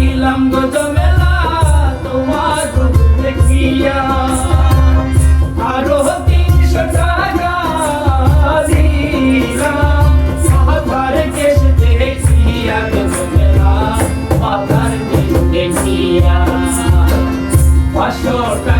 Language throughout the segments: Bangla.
ছিলাম গজমেলা তোমার দেখিয়া। আরও তিনশো টাকা দিলাম সাহাবার কেশ দেখিয়া গজমেলা পাতার দেখিয়া। পাঁচশো টাকা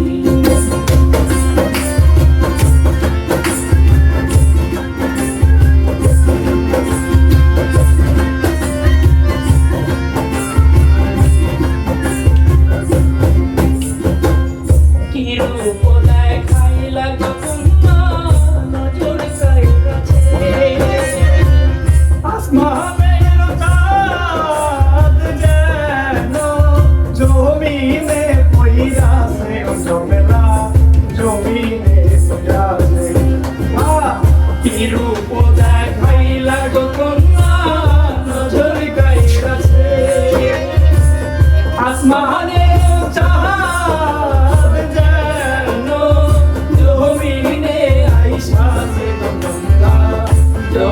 রূপ দেখাইলা কখনো নজর কাছে আসমানের চাঁদ যেন জমিনে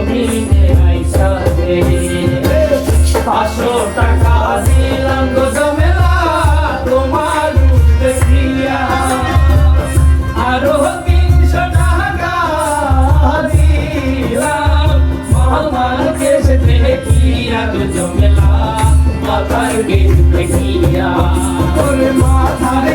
জমিনে আইসা দে পাঁচশো টাকা দিলাম গো জমেলা তোমার রূপে দিয়া আরও তিনশো টাকা দিলাম মামার জমেলা মাথার কেশ দেখিয়া ওরে মাথার